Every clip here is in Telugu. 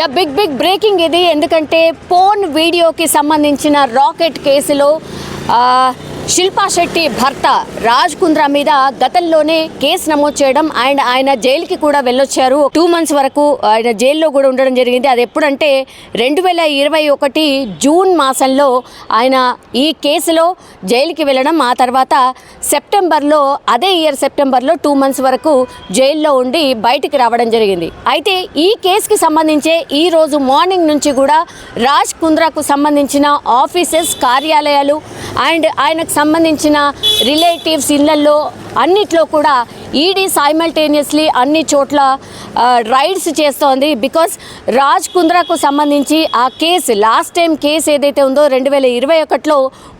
యా బిగ్ బిగ్ బ్రేకింగ్ ఇది. ఎందుకంటే పోన్ వీడియోకి సంబంధించిన రాకెట్ కేసులో శిల్పా శెట్టి భర్త రాజ్ కుంద్రా మీద గతంలోనే కేసు నమోదు చేయడం అండ్ ఆయన జైలుకి కూడా వెళ్ళొచ్చారు. టూ మంత్స్ వరకు ఆయన జైల్లో కూడా ఉండడం జరిగింది. అది ఎప్పుడంటే రెండు వేల ఇరవై ఒకటి జూన్ మాసంలో ఆయన ఈ కేసులో జైలుకి వెళ్ళడం. ఆ తర్వాత సెప్టెంబర్లో అదే ఇయర్ సెప్టెంబర్లో టూ మంత్స్ వరకు జైల్లో ఉండి బయటికి రావడం జరిగింది. అయితే ఈ కేసుకి సంబంధించే ఈ రోజు మార్నింగ్ నుంచి కూడా రాజ్ కుంద్రాకు సంబంధించిన ఆఫీసెస్ కార్యాలయాలు అండ్ ఆయనకు సంబంధించిన రిలేటివ్స్ ఇళ్ళలో అన్నిట్లో కూడా ఈడీ సైమల్టేనియస్లీ అన్ని చోట్ల రైడ్స్ చేస్తోంది. బికాస్ రాజ్ కుంద్రాకు సంబంధించి ఆ కేసు లాస్ట్ టైం కేసు ఏదైతే ఉందో రెండు వేల ఇరవై ఒకటిలో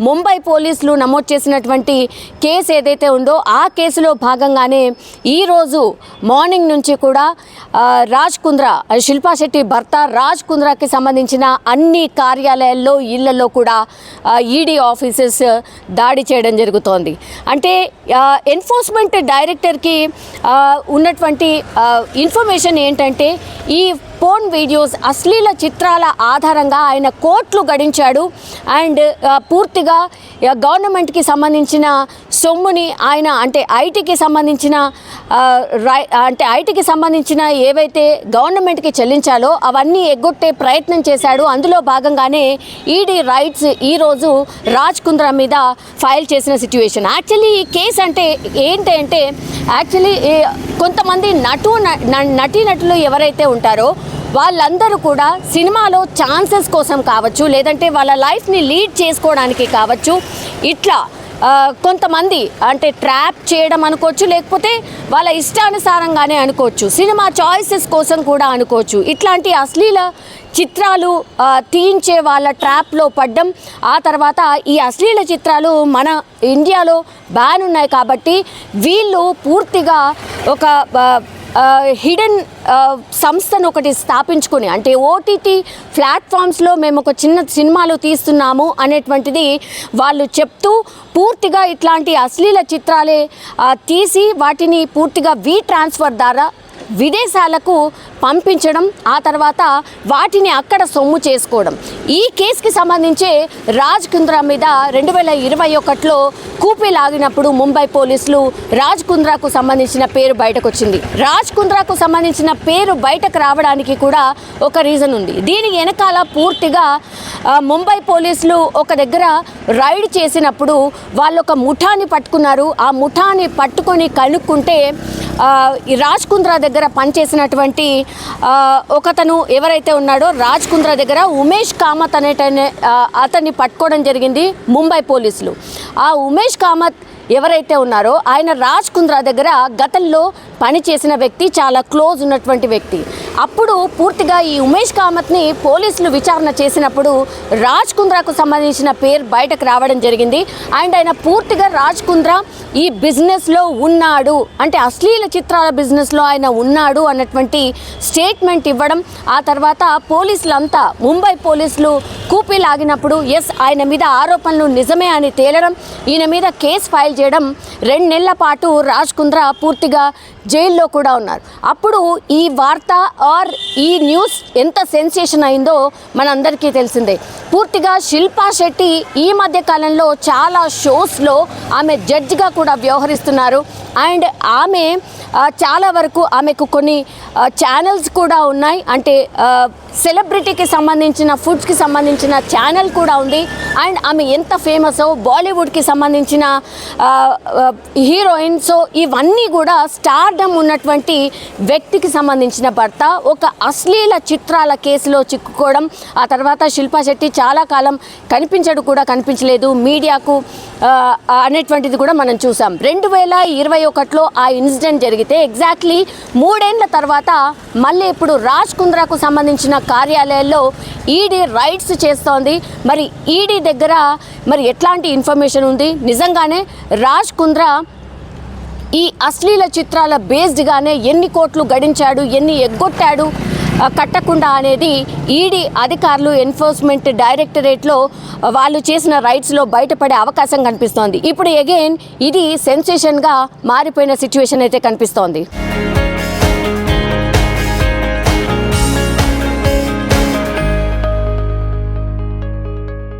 ముంబై పోలీసులు నమోదు చేసినటువంటి కేసు ఏదైతే ఉందో ఆ కేసులో భాగంగానే ఈరోజు మార్నింగ్ నుంచి కూడా రాజ్ కుంద్రా శిల్పా శెట్టి భర్త రాజ్ కుంద్రాకి సంబంధించిన అన్ని కార్యాలయాల్లో ఇళ్ళలో కూడా ఈడీ ఆఫీసెస్ దాడి చేయడం జరుగుతోంది. అంటే ఎన్ఫోర్స్మెంట్ డైరెక్టర్ ఆ, ఉన్నటువంటి ఇన్ఫర్మేషన్ ఏంటంటే ఈ ఫోన్ వీడియోస్ అశ్లీల చిత్రాల ఆధారంగా ఆయన కోట్లు గడించాడు. అండ్ పూర్తిగా గవర్నమెంట్కి సంబంధించిన సొమ్ముని ఆయన అంటే ఐటీకి సంబంధించిన రై అంటే ఐటీకి సంబంధించిన ఏవైతే గవర్నమెంట్కి చెల్లించాలో అవన్నీ ఎగ్గొట్టే ప్రయత్నం చేశాడు. అందులో భాగంగానే ఈడీ రైట్స్ ఈరోజు రాజ్ కుంద్రా మీద ఫైల్ చేసిన సిచ్యువేషన్. యాక్చువల్లీ ఈ కేసు అంటే ఏంటి అంటే యాక్చువల్లీ కొంతమంది నటు న- నటీనటులు ఎవరైతే ఉంటారో వాళ్ళందరూ కూడా సినిమాలో ఛాన్సెస్ కోసం కావచ్చు లేదంటే వాళ్ళ లైఫ్ని లీడ్ చేసుకోవడానికి కావచ్చు ఇట్లా కొంతమంది అంటే ట్రాప్ చేయడం అనుకోవచ్చు లేకపోతే వాళ్ళ ఇష్టానుసారంగానే అనుకోవచ్చు. సినిమా చాయిసెస్ కోసం కూడా అనుకోవచ్చు. ఇట్లాంటి అశ్లీల చిత్రాలు తీయించే వాళ్ళ ట్రాప్లో పడ్డం ఆ తర్వాత ఈ అశ్లీల చిత్రాలు మన ఇండియాలో బ్యాన్ ఉన్నాయి కాబట్టి వీళ్ళు పూర్తిగా ఒక హిడెన్ సంస్థను ఒకటి స్థాపించుకొని అంటే ఓటీటీ ప్లాట్ఫామ్స్లో మేము ఒక చిన్న సినిమాలు తీస్తున్నాము అనేటువంటిది వాళ్ళు చెప్తూ పూర్తిగా ఇట్లాంటి అశ్లీల చిత్రాలే తీసి వాటిని పూర్తిగా వీ ట్రాన్స్ఫర్ ద్వారా విదేశాలకు పంపించడం ఆ తర్వాత వాటిని అక్కడ సొమ్ము చేసుకోవడం. ఈ కేసుకి సంబంధించి రాజ్ కుంద్రా మీద రెండు వేల ఇరవై ఒకటిలో కూపీ లాగినప్పుడు ముంబై పోలీసులు రాజ్ కుంద్రాకు సంబంధించిన పేరు బయటకు వచ్చింది రాజ్ కుంద్రాకు సంబంధించిన పేరు బయటకు రావడానికి కూడా ఒక రీజన్ ఉంది. దీని వెనకాల పూర్తిగా ముంబై పోలీసులు ఒక దగ్గర రైడ్ చేసినప్పుడు వాళ్ళు ఒక ముఠాని పట్టుకున్నారు. ఆ ముఠాని పట్టుకొని కనుక్కుంటే రాజ్ కుంద్రా దగ్గర పనిచేసినటువంటి ఒకతను ఎవరైతే ఉన్నాడో రాజ్ కుంద్రా దగ్గర ఉమేష్ కామత్ అనేట అతన్ని పట్టుకోవడం జరిగింది ముంబై పోలీసులు. ఆ ఉమేష్ కామత్ ఎవరైతే ఉన్నారో ఆయన రాజ్ కుంద్రా దగ్గర గతంలో పనిచేసిన వ్యక్తి చాలా క్లోజ్ ఉన్నటువంటి వ్యక్తి. అప్పుడు పూర్తిగా ఈ ఉమేష్ కామత్ని పోలీసులు విచారణ చేసినప్పుడు రాజ్ కుంద్రాకు సంబంధించిన పేరు బయటకు రావడం జరిగింది. అండ్ ఆయన పూర్తిగా రాజ్ కుంద్రా ఈ బిజినెస్లో ఉన్నాడు. అంటే అశ్లీల చిత్రాల బిజినెస్లో ఆయన ఉన్నాడు అన్నటువంటి స్టేట్మెంట్ ఇవ్వడం ఆ తర్వాత పోలీసులంతా ముంబై పోలీసులు కూపీ లాగినప్పుడు ఎస్ ఆయన మీద ఆరోపణలు నిజమే అని తేలడం ఈయన మీద కేసు ఫైల్ చేయడం రెండు నెలల పాటు రాజ్ కుంద్రా పూర్తిగా జైల్లో కూడా ఉన్నారు. అప్పుడు ఈ వార్త ఆర్ ఈ న్యూస్ ఎంత సెన్సేషన్ అయిందో మనందరికీ తెలిసిందే. పూర్తిగా శిల్పా శెట్టి ఈ మధ్య కాలంలో చాలా షోస్లో ఆమె జడ్జిగా కూడా వ్యవహరిస్తున్నారు. అండ్ ఆమె చాలా వరకు ఆమెకు కొన్ని ఛానల్స్ కూడా ఉన్నాయి. అంటే సెలబ్రిటీకి సంబంధించిన ఫుడ్స్కి సంబంధించిన ఛానల్ కూడా ఉంది. అండ్ ఆమె ఎంత ఫేమస్ బాలీవుడ్కి సంబంధించిన హీరోయిన్ సో ఇవన్నీ కూడా స్టార్డమ్ ఉన్నటువంటి వ్యక్తికి సంబంధించిన భర్త. ఒక అశ్లీల చిత్రాల కేసులో చిక్కుకోవడం ఆ తర్వాత శిల్పా శెట్టి చాలా కాలం కనిపించడు కూడా కనిపించలేదు. మీడియాకు అనేటువంటిది కూడా మనం చూసాం. రెండు వేల ఇరవై ఒకటిలో ఆ ఇన్సిడెంట్ జరిగితే ఎగ్జాక్ట్లీ మూడేండ్ల తర్వాత మళ్ళీ ఇప్పుడు రాజ్ కుంద్రాకు సంబంధించిన కార్యాలయాల్లో ఈడీ రైడ్స్ చేస్తోంది. మరి ఈడీ దగ్గర మరి ఎట్లాంటి ఇన్ఫర్మేషన్ ఉంది? నిజంగానే రాజ్ కుంద్రా ఈ అశ్లీల చిత్రాల బేస్డ్గానే ఎన్ని కోట్లు గడించాడు ఎన్ని ఎగ్గొట్టాడు? కట్టకుండా అనేది ఈడీ అధికారులు ఎన్ఫోర్స్మెంట్ డైరెక్టరేట్లో వాళ్ళు చేసిన రైట్స్లో బయటపడే అవకాశం కనిపిస్తోంది. ఇప్పుడు అగైన్ ఇది సెన్సేషన్గా మారిపోయిన సిచ్యువేషన్ అయితే కనిపిస్తోంది.